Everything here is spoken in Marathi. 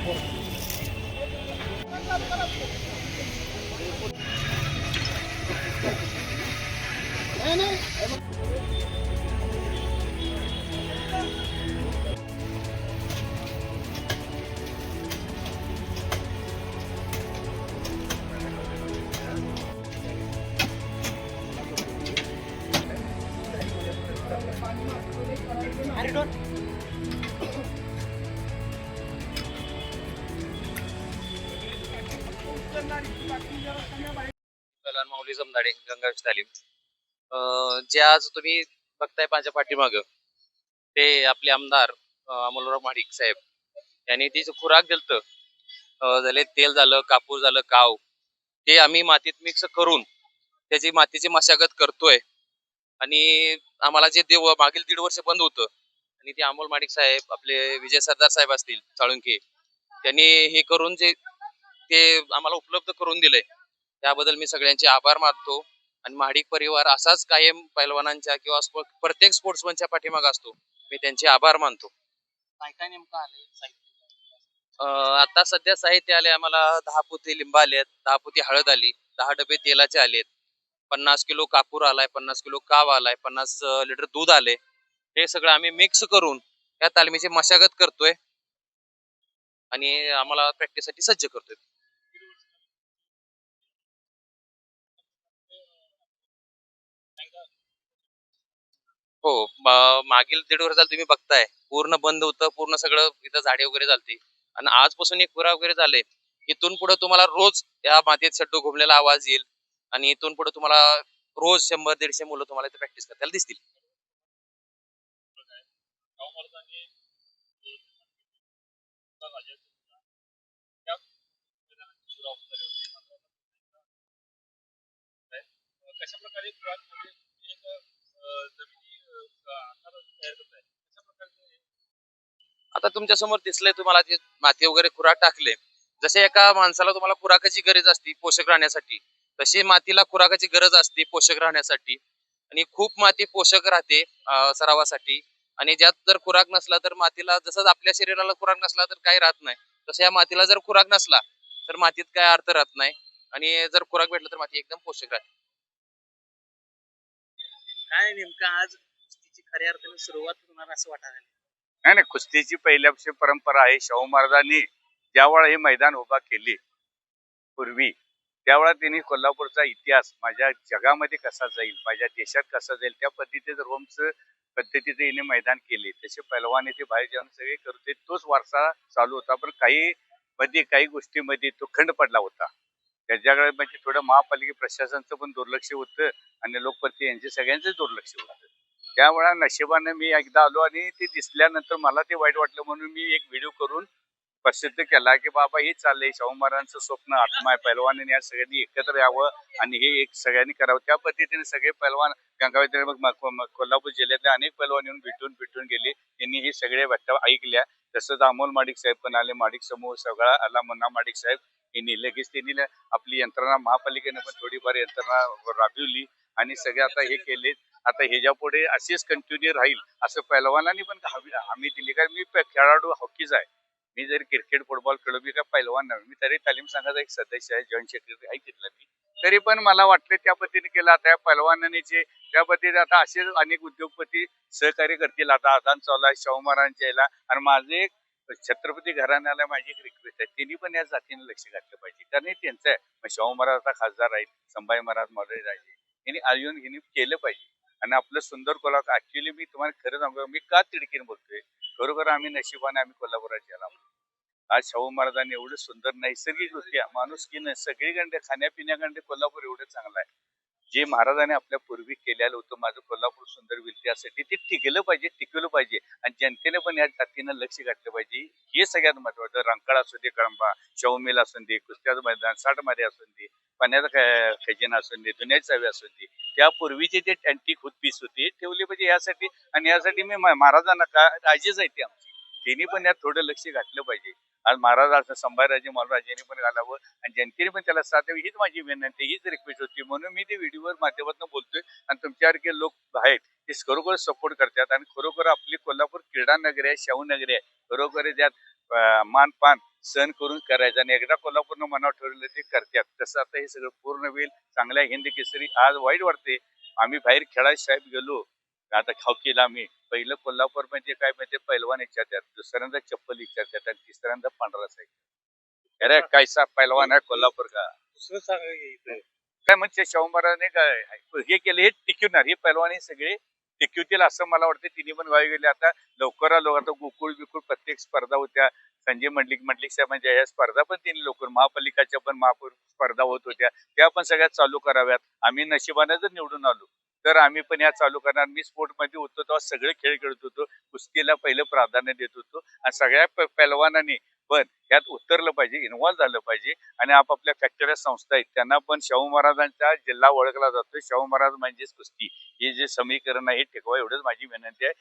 Gracias. এনে माऊली जमदाडे गंगावेश तालीम. अं, जे आज तुम्ही बघताय माझ्या पाठीमाग ते आपले आमदार अमोलराव महाडिक साहेब. यांनी ती खुराक दिलत झाले तेल झालं कापूर झालं काव ते आम्ही मातीत मिक्स करून त्याची मातीची मशागत करतोय. आणि आम्हाला जे देव मागील दीड वर्ष बंद होतं आणि ते अमोल माडिक साहेब आपले विजय सरदार साहेब असतील साळुंके त्यांनी हे करून जे ते आम्हाला उपलब्ध करून दिलंय. त्याबद्दल मी सगळ्यांचे आभार मानतो. आणि महाडिक परिवार असाच कायम पैलवानांच्या किंवा प्रत्येक स्पोर्ट्समनच्या पाठीमागे असतो. मी त्यांचे आभार मानतो. काय काय नेमकं साहित्य? आता सध्या साहित्य आले आम्हाला दहा पोती लिंबा आलेत दहा पोती हळद आली दहा डबे तेलाचे आलेत पन्नास किलो कापूर आलाय पन्नास किलो काव आलाय पन्नास लिटर दूध आले हे सगळं आम्ही मिक्स करून या तालमीची मशागत करतोय. आणि आम्हाला प्रॅक्टिससाठी सज्ज करतोय. हो मागील दीड वर्ष झालं तुम्ही बघताय. पूर्ण बंद होतं पूर्ण सगळं इथं झाडे वगैरे झालती. आणि आजपासून एक पुरा वगैरे झाले इथून पुढे तुम्हाला रोज या मातीत सड्डू घुमलेला आवाज येईल. आणि इथून पुढे तुम्हाला रोज शंभर दीडशे मुलं तुम्हाला इथे प्रॅक्टिस करताना दिसतील. कशा प्रकारे आता तुमच्यासमोर दिसलंय तुम्हाला जे माती वगैरे खुराक टाकले. जसे एका माणसाला तुम्हाला खुराकाची गरज असते पोषक राहण्यासाठी तशी मातीला खुराकाची गरज असते पोषक राहण्यासाठी. आणि खूप माती पोषक राहते सरावासाठी. आणि ज्यात जर खुराक नसला तर मातीला जसं आपल्या शरीराला खुराक नसला तर काही राहत नाही. तसं या मातीला जर खुराक नसला तर मातीत काय अर्थ राहत नाही. आणि जर खुराक भेटला तर माती एकदम पोषक राहते. काय नेमकं आज खऱ्या अर्थाने सुरुवात होणार असं वाटायला नाही नाही कुस्तीची पहिल्यापासून परंपरा आहे. शाहू महाराजांनी ज्यावेळा हे मैदान उभा केले पूर्वी त्यावेळा त्यांनी कोल्हापूरचा इतिहास माझ्या जगामध्ये कसा जाईल माझ्या देशात कसा जाईल त्या पद्धतीचं रोमचं पद्धतीचे हिने मैदान केले. तसे पैलवान ते बाहेर जाऊन सगळे करते तोच वारसा चालू होता. पण काही मध्ये काही गोष्टीमध्ये तो खंड पडला होता. त्याच्याकडे म्हणजे थोडं महापालिके प्रशासनाचं पण दुर्लक्ष होतं आणि लोकप्रती यांचे सगळ्यांचंच दुर्लक्ष होतं. त्यामुळे नशिबाने मी एकदा आलो आणि ते दिसल्यानंतर मला ते वाईट वाटलं म्हणून मी एक व्हिडिओ करून प्रसिद्ध केला की बाबा हे चाललंय. शाहू महाराजांचं स्वप्न आत्मा आहे पैलवानांनी या सगळ्यांनी एकत्र यावं आणि हे एक सगळ्यांनी करावं. त्या पद्धतीने सगळे पैलवान गंगावेत्री मग कोल्हापूर जिल्ह्यातले अनेक पैलवान येऊन भेटून भेटून गेले. त्यांनी हे सगळे वाट्या ऐकल्या. तसंच अमोल माडिक साहेब पण आले. माडिक समूह सगळा आला. मुन्ना माडिक साहेब यांनी लगेच त्यांनी आपली यंत्रणा महापालिकेने पण थोडीफार यंत्रणा राबविली. आणि सगळे आता हे केले आता ह्याच्या पुढे असेच कंटिन्यू राहील असं पैलवानांनी पण हमी दिली. कारण मी खेळाडू हॉकीच आहे. मी जरी क्रिकेट फुटबॉल खेळलो मी काय पैलवान नव्हे मी तरी तालीम संघाचा एक सदस्य आहे जॉईंट सेक्रेटरी आहे तिथला मी. तरी पण मला वाटलं त्या पद्धतीने केलं. आता या पैलवानांनी जे त्या पद्धतीने आता असेच अनेक उद्योगपती सहकार्य करतील. आता आदान चालू आहे शाहू महाराजांच्या यायला आणि माझे एक छत्रपती घराण्याला माझी एक रिक्वेस्ट आहे. त्यांनी पण या जातीने लक्ष घातलं पाहिजे. कारण हे त्यांचं आहे. मग शाहू महाराज आता खासदार आहेत. संभाजी महाराज मदर आहे यांनी आयोजन घेणे केलं पाहिजे. आणि आपलं सुंदर कोल्हापूर ऍक्च्युली मी तुम्हाला खरं सांगू मी का तिडकीने बोलतोय? खरोखर आम्ही नशिबाने आम्ही कोल्हापुरात यायला आज शाहू महाराजांनी एवढं सुंदर नैसर्गिक माणूस की सगळीकडे खाण्यापिण्याकडे कोल्हापूर एवढं चांगलं आहे. जे महाराजांनी आपल्या पूर्वी केलेलं होतं माझं कोल्हापूर सुंदर होईल त्यासाठी ते टिकलं पाहिजे टिकवलं पाहिजे. आणि जनतेने पण या जातीनं लक्ष घातलं पाहिजे. हे सगळ्यात महत्वाचं. रंकाळ असू दे कळंबा शवमेल असून दे कुस्त्याचं मैदान साठमध्ये असून दे पाण्याचा खजिना असून दे दुनियाची चावी असून दे त्यापूर्वीचे जे अँटिक होत होती ठेवली पाहिजे यासाठी. आणि यासाठी मी महाराजांना का राजेच आहे ते आमची. त्यांनी पण यात थोडं लक्ष घातलं पाहिजे. आज महाराज असं संभाजीराजे महाराजांनी पण घालावं आणि जनतेने पण त्याला साथ द्यावी हीच माझी विनंती हीच रिक्वेस्ट होती. म्हणून मी ते व्हिडिओवर माध्यमातून बोलतोय आणि तुमच्यासारखे लोक आहेत ते खरोखर सपोर्ट करतात आणि खरोखर आपली कोल्हापूर क्रीडा नगरी आहे शाहू नगरी आहे खरोखर त्यात मान पान सण करून करायचं आणि एकदा कोल्हापूरनं मनावर ठरवलं ते करतात. तसं आता हे सगळं पूर्ण होईल. चांगल्या हिंद केसरी आज वाईट वाटते आम्ही बाहेर खेळायला साहेब गेलो आता हॉकीला आम्ही? पहिलं कोल्हापूर म्हणजे काय म्हणजे पैलवान विचारतात. दुसऱ्यांदा चप्पल विचारतात आणि तिसऱ्यांदा पांढरा साहेब अरे कैसा पैलवान आहे कोल्हापूर का? दुसरं सांगा. काय म्हणजे शाहू महाराजांनी काय हे केलं? हे टिकवणार हे पैलवानी सगळे टिकवतील असं मला वाटतं. तिन्ही पण व्हावे गेले. आता लवकरात लवकर आता गोकुळ बिकुळ प्रत्येक स्पर्धा होत्या. संजय मंडलिक मंडलिक म्हणजे या स्पर्धा पण तिने लवकर महापालिकाच्या पण महापौर स्पर्धा होत होत्या. त्या पण सगळ्या चालू कराव्यात. आम्ही नशिबाने जर निवडून आलो तर आम्ही पण या चालू करणार मी स्पोर्टमध्ये होतो तेव्हा सगळे खेळ खेळत होतो कुस्तीला पहिलं प्राधान्य देत होतो. आणि सगळ्या प- पैलवानांनी पण यात उतरलं पाहिजे इन्व्हॉल्व्ह झालं पाहिजे. आणि आपापल्या फॅक्टऱ्या संस्था आहेत त्यांना पण शाहू महाराजांचा जिल्हा ओळखला जातो. शाहू महाराज म्हणजेच कुस्ती. हे जे समीकरण आहे हे टिकवा एवढंच माझी विनंती आहे.